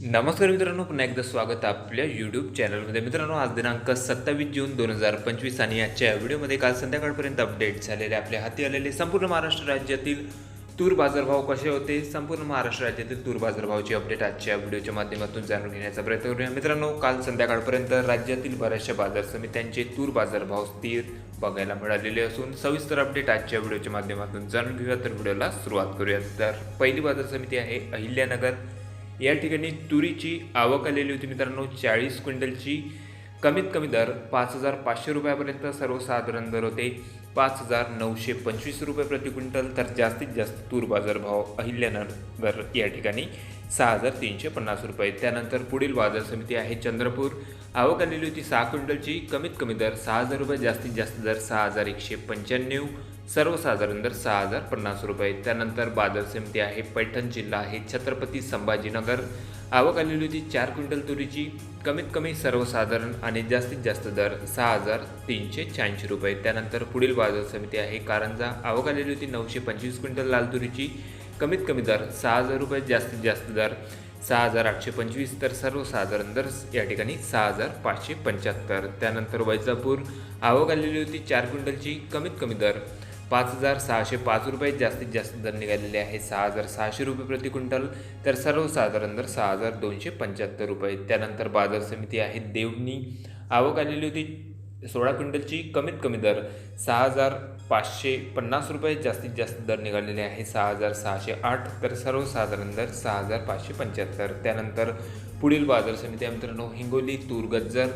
नमस्कार मित्रांनो पुन्हा एकदा स्वागत आपल्या यूट्यूब चॅनलमध्ये मित्रांनो आज दिनांक सत्तावीस जून दोन हजार पंचवीस आणि आजच्या व्हिडिओमध्ये काल संध्याकाळपर्यंत अपडेट झालेले आपल्या हाती आलेले संपूर्ण महाराष्ट्र राज्यातील तूर बाजारभाव कसे होते? संपूर्ण महाराष्ट्र राज्यातील तूर बाजारभावाची अपडेट आजच्या व्हिडिओच्या माध्यमातून जाणून घेण्याचा प्रयत्न करूया. मित्रांनो काल संध्याकाळपर्यंत राज्यातील बऱ्याचशा बाजार समित्यांचे तूर बाजारभाव स्थिर बघायला मिळालेले असून सविस्तर अपडेट आजच्या व्हिडिओच्या माध्यमातून जाणून घेऊया. तर व्हिडिओला सुरुवात करूया. तर पहिली बाजार समिती आहे अहिल्यानगर. या ठिकाणी तुरीची आवक आलेली होती मित्रांनो चाळीस क्विंटलची. कमीत कमी दर पाच हजार पाचशे रुपयापर्यंत सर्वसाधारण दर होते. पाच हजार नऊशे पंचवीस रुपये प्रति क्विंटल तर जास्तीत जास्त तूर बाजारभाव अहिल्यानगर या ठिकाणी सहा हजार तीनशे पन्नास रुपये. त्यानंतर पुढील बाजार समिती आहे चंद्रपूर. आवक आलेली होती सहा क्विंटलची. कमीत कमी दर सहा हजार रुपये जास्तीत जास्त दर सहा हजार एकशे पंच्याण्णव. सर्वसाधारण दर सहा हजार पन्नास रुपये. त्यानंतर बाजार समिती आहे पैठण जिल्हा आहे छत्रपती संभाजीनगर. आवक आलेली होती चार क्विंटल तुरीची. कमीत कमी सर्वसाधारण आणि जास्तीत जास्त दर सहा हजार तीनशे शहाऐंशी रुपये. त्यानंतर पुढील बाजार समिती आहे कारंजा. आवक आलेली होती नऊशे पंचवीस क्विंटल लाल तुरीची. कमीत कमी दर सहा हजार रुपये जास्तीत जास्त दर सहा हजार आठशे पंचवीस. तर सर्वसाधारण दर या ठिकाणी सहा हजार पाचशे पंच्याहत्तर. त्यानंतर वैजापूर. आवक आलेली होती चार क्विंटलची. कमीत कमी दर पाच हजार सहाशे पाच रुपये जास्तीत जास्त दर निघालेले आहे सहा हजार सहाशे रुपये प्रति क्विंटल तर सर्वसाधारण दर सहा हजार दोनशे पंच्याहत्तर रुपये. त्यानंतर बाजार समिती आहे देवणी. आवक आलेली होती सोळा क्विंटलची कमीत कमी दर सहा हजार पाचशे पन्नास रुपये जास्तीत जास्त दर निघालेले आहे सहा हजार सहाशे आठ तर सर्वसाधारण दर सहा हजार पाचशे पंच्याहत्तर. त्यानंतर पुढील बाजार समिती मित्रांनो हिंगोली तूर गज्जर.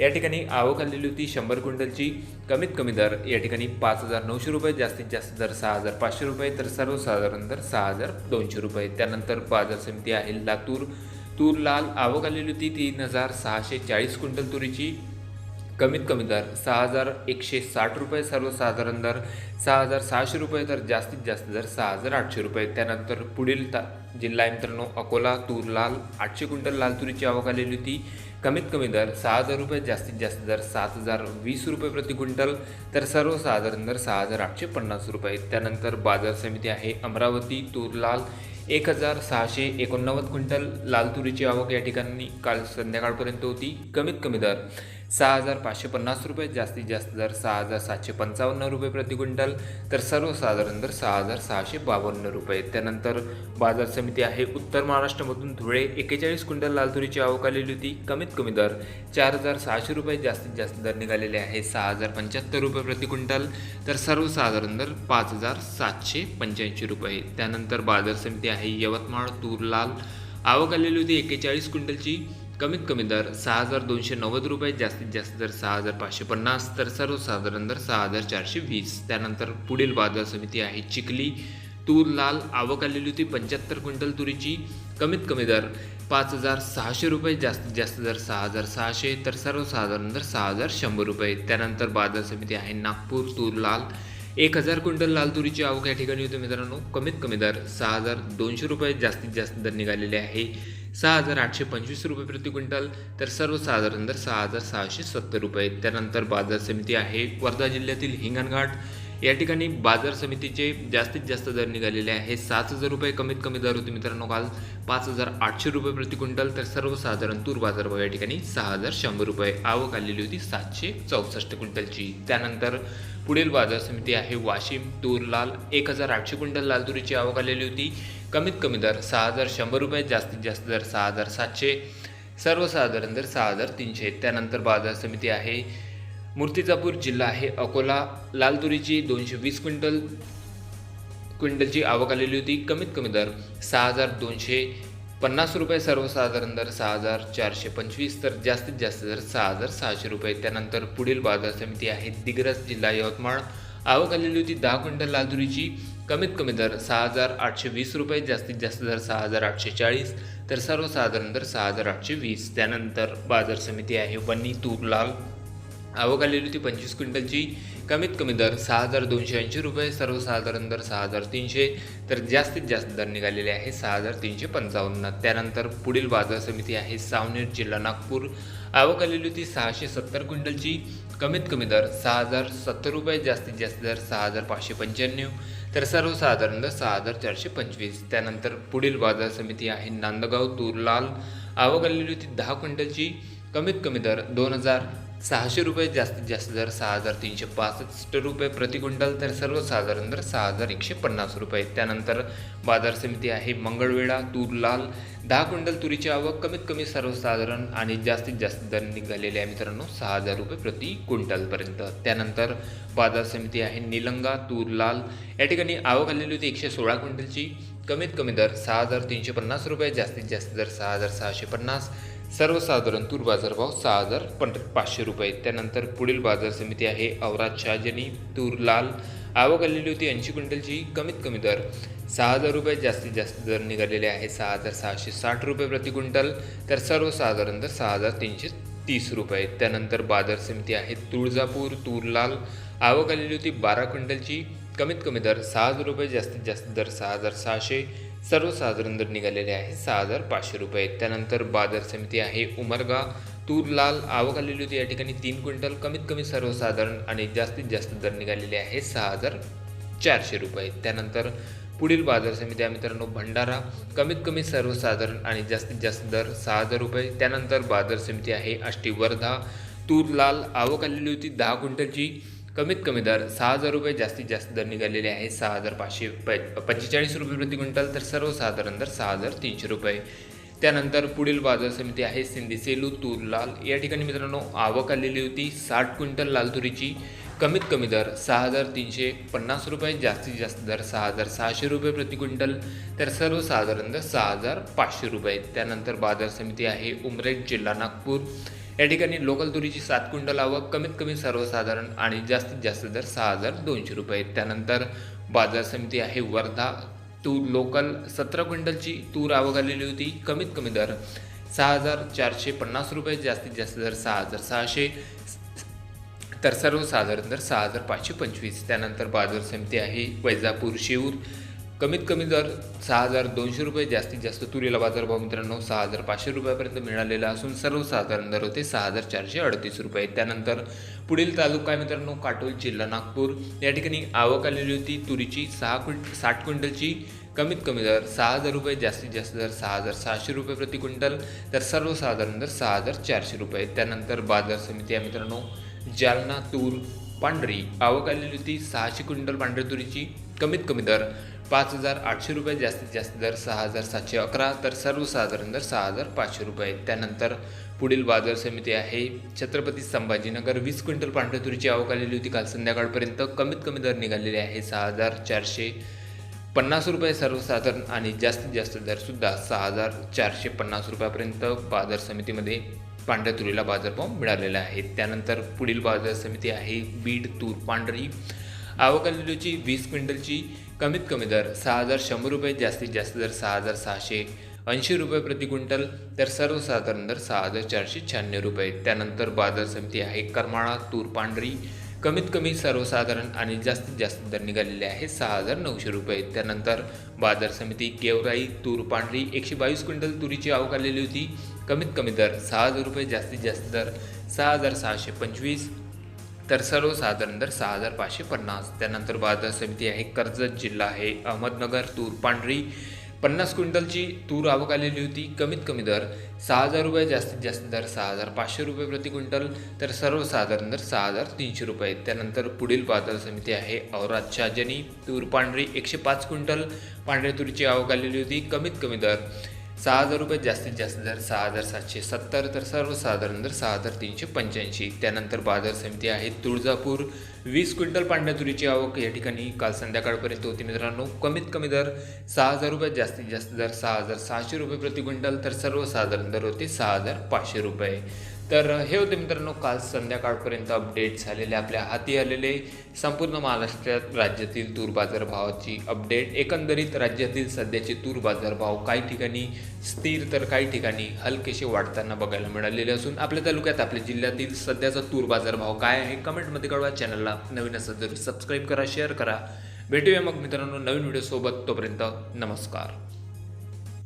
या ठिकाणी आवक आलेली होती शंभर क्विंटलची कमीत कमी दर या ठिकाणी पाच हजार नऊशे रुपये जास्तीत जास्त दर सहा हजार पाचशे रुपये तर सर्वसाधारण दर सहा हजार दोनशे रुपये. त्यानंतर बाजार समिती आहे लातूर. तूर लाल आवक आलेली होती तीन हजार सहाशे चाळीस क्विंटल तुरीची कमीत कमी दर सहा हजार एकशे साठ रुपये सर्वसाधारण दर सहा हजार सहाशे रुपये तर जास्तीत जास्त दर सहा हजार आठशे रुपये. त्यानंतर पुढील ता जिल्हा मित्रांनो अकोला तूर लाल आठशे क्विंटल लाल तुरीची आवक आलेली होती. कमीत कमी दर सहा हजार रुपये जास्तीत जास्त दर सात हजार वीस रुपये प्रति क्विंटल तर सर्वसाधारण दर सहा हजार आठशे पन्नास रुपये. त्यानंतर बाजार समिती आहे अमरावती तूर लाल एक हजार सहाशे एकोणनव्वद क्विंटल लाल तुरीची आवक या ठिकाणी काल संध्याकाळपर्यंत होती. कमीत कमी दर सहा हजार पाचशे पन्नास रुपये जास्तीत जास्त दर सहा हजार सातशे पंचावन्न रुपये प्रति क्विंटल तर सर्वसाधारण दर सहा हजार सहाशे बावन्न रुपये. त्यानंतर बाजार समिती आहे उत्तर महाराष्ट्रामधून धुळे. एक्केचाळीस क्विंटल लाल तुरीची आवक आलेली होती. कमीत कमी दर चार हजार सहाशे रुपये जास्तीत जास्त दर निघालेले आहे सहा हजार पंच्याहत्तर रुपये प्रति क्विंटल तर सर्वसाधारण दर पाच हजार सातशे पंच्याऐंशी रुपये. त्यानंतर बाजार समिती आहे यवतमाळ तूर लाल आवक आलेली होती एक्केचाळीस क्विंटलची. कमीत कमी दर सहा हजार दोनशे नव्वद रुपये जास्तीत जास्त दर सहा हजार पाचशे पन्नास तर सर्वसाधारण दर सहा हजार चारशे वीस. त्यानंतर पुढील बाजार समिती आहे चिखली तूर लाल आवक आलेली होती पंच्याहत्तर क्विंटल तुरीची. कमीत कमी दर पाच हजार सहाशे रुपये जास्तीत जास्त दर सहा हजार सहाशे तर सर्वसाधारण दर सहा हजार शंभर रुपये. त्यानंतर बाजार समिती आहे नागपूर तूर लाल. एक हजार क्विंटल लाल तुरीची आवक या ठिकाणी होती मित्रांनो. कमीत कमी दर सहा हजार दोनशे रुपये जास्तीत जास्त दर निघालेले आहे. सहा हजार आठशे पंचवीस रुपये प्रति क्विंटल तर सर्वसाधारण दर सहा हजार सहाशे सत्तर रुपये त्यानंतर बाजार समिती आहे वर्धा जिल्ह्यातील हिंगणघाट. या ठिकाणी बाजार समितीचे जास्तीत जास्त दर निघालेले आहे. सात हजार रुपये कमीत कमी दर होते मित्रांनो काल. पाच हजार आठशे रुपये प्रति क्विंटल तर सर्वसाधारण तूर बाजारभाव या ठिकाणी सहा हजार शंभर रुपये. आवक आलेली होती सातशे चौसष्ट क्विंटलची. त्यानंतर पुढील बाजार समिती आहे वाशिम तूर लाल. एक हजार आठशे क्विंटल लाल तुरीची आवक आलेली होती. कमीत कमी दर सहा हजार शंभर रुपये जास्तीत जास्त दर सहा हजार सातशे सर्वसाधारण दर सहा हजार तीनशे. त्यानंतर बाजार समिती आहे मूर्तिजापूर जिल्हा आहे अकोला लाल तुरीची दोनशे वीस क्विंटल क्विंटलची आवक आलेली होती कमीत कमी दर सहा हजार दोनशे पन्नास रुपये सर्वसाधारण दर सहा हजार चारशे पंचवीस तर जास्तीत जास्त दर सहा हजार सहाशे रुपये. त्यानंतर पुढील बाजार समिती आहे दिग्रस जिल्हा यवतमाळ. आवक आलेली होती दहा क्विंटल लाल तुरीची कमीत कमी दर सहा हजार आठशे वीस रुपये जास्तीत जास्त दर सहा हजार आठशे चाळीस तर सर्वसाधारण दर सहा हजार आठशे वीस. त्यानंतर बाजार समिती आहे वन्नी तूर लाल. आवक आलेली होती पंचवीस क्विंटलची. कमीत कमी दर सहा हजार दोनशे ऐंशी रुपये सर्वसाधारण दर सहा हजार तीनशे. तर जास्तीत जास्त दर निघालेले आहे सहा हजार तीनशे पंचावन्न. त्यानंतर पुढील बाजार समिती आहे सावनेर जिल्हा नागपूर. आवक आलेली होती सहाशे सत्तर क्विंटलची. कमीत कमी दर सहा हजार सत्तर रुपये जास्तीत जास्त दर सहा हजार पाचशे पंच्याण्णव तर सर्वसाधारण दर सहा हजार चारशे पंचवीस. त्यानंतर पुढील बाजार समिती आहे नांदगाव तूर लाल आवक आलेली होती दहा क्विंटलची. कमीत कमी दर दोन हजार सहाशे रुपये जास्तीत जास्त दर सहा हजार तीनशे पासष्ट रुपये प्रति क्विंटल तर सर्वसाधारण दर सहा हजार एकशे पन्नास रुपये. त्यानंतर बाजार समिती आहे मंगळवेढा तूर लाल दहा क्विंटल तुरीची आवक कमीत कमी सर्वसाधारण आणि जास्तीत जास्त दर निघालेले आहे मित्रांनो सहा हजार रुपये प्रति क्विंटलपर्यंत त्यानंतर बाजार समिती आहे निलंगा तूर लाल या ठिकाणी आवक आलेली होती एकशे सोळा क्विंटलची. कमीत कमी दर सहा हजार तीनशे पन्नास रुपये जास्तीत जास्त दर सहा हजार सहाशे पन्नास. सर्वसाधारण तूर बाजारभाव सहा हजार पण पाचशे रुपये. त्यानंतर पुढील बाजार समिती आहे औराद शहाजनी तूर लाल. आवक आलेली होती ऐंशी क्विंटलची कमीत कमी दर सहा हजार रुपये जास्तीत जास्त दर निघालेले आहे सहा हजार सहाशे साठ रुपये प्रति क्विंटल. तर सर्वसाधारण दर सहा हजार तीनशे तीस रुपये. त्यानंतर बाजार समिती आहे तुळजापूर तूर लाल. आवक आलेली होती बारा क्विंटलची कमीत कमी दर सहा हजार रुपये जास्तीत जास्त दर सहा हजार सहाशे सर्वसाधारण दर निघालेले आहे सहा हजार पाचशे रुपये. त्यानंतर बाजार समिती आहे उमरगा तूर लाल आवक आलेली होती या ठिकाणी तीन क्विंटल कमीत कमी सर्वसाधारण आणि जास्तीत जास्त दर निघालेले आहे सहा हजार चारशे रुपये. त्यानंतर पुढील बाजार समिती आहे मित्रांनो भंडारा कमीत कमी सर्वसाधारण आणि जास्तीत जास्त दर सहा हजार रुपये. त्यानंतर बाजार समिती आहे आष्टी वर्धा तूर लाल आवक आलेली होती दहा क्विंटलची कमीत कमी दर सहा हजार रुपये जास्तीत जास्त दर निघालेले आहे. सहा हजार पाचशे प पंचेचाळीस रुपये प्रति क्विंटल तर सर्वसाधारण दर सहा हजार तीनशे रुपये. त्यानंतर पुढील बाजार समिती आहे सिंधी सेलू तूर लाल. या ठिकाणी मित्रांनो आवक आलेली होती साठ क्विंटल लाल तुरीची. कमीत कमी दर सहा हजार तीनशे पन्नास रुपये जास्तीत जास्त दर सहा हजार सहाशे रुपये प्रति क्विंटल तर सर्वसाधारण दर सहा हजार पाचशे रुपये. त्यानंतर बाजार समिती आहे उमरेड जिल्हा नागपूर. या ठिकाणी लोकल तुरीची सात क्विंटल आवक कमीत कमी सर्वसाधारण आणि जास्तीत जास्त दर सहा हजार दोनशे रुपये. त्यानंतर बाजार समिती आहे वर्धा. तूर लोकल सतरा क्विंटलची तूर आवक आलेली होती कमीत कमी दर सहा हजार चारशे पन्नास रुपये जास्तीत जास्त दर सहा हजार सहाशे तर सर्वसाधारण दर सहा हजार पाचशे पंचवीस. त्यानंतर बाजार समिती आहे वैजापूर शिऊर कमीत कमी दर सहा हजार दोनशे रुपये जास्तीत जास्त तुरीला बाजारभाव मित्रांनो सहा हजार पाचशे रुपयापर्यंत मिळालेला असून सर्वसाधारण दर होते सहा हजार चारशे अडतीस रुपये. त्यानंतर पुढील तालुका आहे मित्रांनो काटोल जिल्हा नागपूर. या ठिकाणी आवक आलेली होती. तुरीची सहा क्विंट साठ क्विंटलची. कमीत कमी दर सहा हजार रुपये जास्तीत जास्त दर सहा हजार सहाशे रुपये प्रति क्विंटल. तर सर्वसाधारण दर सहा हजार चारशे रुपये. त्यानंतर बाजार समिती आहे मित्रांनो जालना तूर पांढरी. आवक आलेली होती सहाशे क्विंटल पांढरी तुरीची. कमीत कमी दर पाच हजार आठशे रुपये जास्तीत जास्त दर सहा हजार सातशे अकरा तर सर्वसाधारण दर सहा हजार पाचशे रुपये. त्यानंतर पुढील बाजार समिती आहे छत्रपती संभाजीनगर. वीस क्विंटल पांढऱ्या तुरीची आवक आलेली होती. काल संध्याकाळपर्यंत कमीत कमी दर निघालेले आहे सहा हजार चारशे पन्नास रुपये सर्वसाधारण आणि जास्तीत जास्त दरसुद्धा सहा हजार चारशे पन्नास रुपयापर्यंत बाजार समितीमध्ये पांढऱ्या तुरीला बाजारभाव मिळालेला आहे. त्यानंतर पुढील बाजार समिती आहे बीड तूर पांढरी. आवक आलेलीची वीस क्विंटलची. कमीत कमी दर सहा हजार शंभर रुपये जास्तीत जास्त दर सहा हजार सहाशे ऐंशी रुपये प्रति क्विंटल तर सर्वसाधारण दर सहा हजार चारशे शहाण्णव रुपये. त्यानंतर बाजार समिती आहे करमाळा तूर पांढरी. कमीत कमी सर्वसाधारण आणि जास्तीत जास्त दर निघालेले आहे सहा हजार नऊशे रुपये. त्यानंतर बाजार समिती गेवराई तूर पांढरी एकशे बावीस क्विंटल तुरीची आवक आलेली होती. कमीत कमी दर सहा हजार रुपये जास्तीत जास्त दर सहा हजार सहाशे पंचवीस. तर सर्वसाधारण दर सहा हजार पाचशे पन्नास. त्यानंतर बाजार समिती आहे कर्जत जिल्हा आहे अहमदनगर तूर पांढरी. पन्नास क्विंटलची तूर आवक आलेली होती कमीत कमी दर सहा हजार रुपये जास्तीत जास्त दर सहा हजार पाचशे रुपये प्रति क्विंटल तर सर्वसाधारण दर सहा हजार तीनशे रुपये. त्यानंतर पुढील बाजार समिती आहे औराद शाजनी तूर पांढरी एकशे पाच क्विंटल पांढऱ्या तुरीची आवक आलेली होती कमीत कमी दर सहा हजार रुपये जास्तीत जास्त दर सहा हजार सातशे सत्तर तर सर्वसाधारण दर सहा हजार तीनशे पंच्याऐंशी. त्यानंतर बाजार समिती आहे तुळजापूर. वीस क्विंटल पांढऱ्या तुरीची आवक या ठिकाणी काल संध्याकाळपर्यंत होती. मित्रांनो कमीत कमी दर सहा हजार रुपये जास्तीत जास्त दर सहा हजार सहाशे रुपये प्रति क्विंटल तर सर्वसाधारण दर होते सहा हजार पाचशे रुपये. तर हे होते मित्रांनो काल संध्याकाळपर्यंत अपडेट झालेले आपल्या हाती आलेले संपूर्ण महाराष्ट्रात राज्यातील तूर बाजारभावाची अपडेट एकंदरीत राज्यातील सध्याचे तूर बाजारभाव काही ठिकाणी स्थिर तर काही ठिकाणी हलकेसे वाढताना बघायला मिळालेले असून आपल्या तालुक्यात आपल्या जिल्ह्यातील सध्याचा तूर बाजारभाव काय आहे कमेंटमध्ये कळवा. चॅनलला नवीन असेल तर सबस्क्राईब करा शेअर करा. भेटूया मग मित्रांनो नवीन व्हिडिओसोबत तोपर्यंत नमस्कार.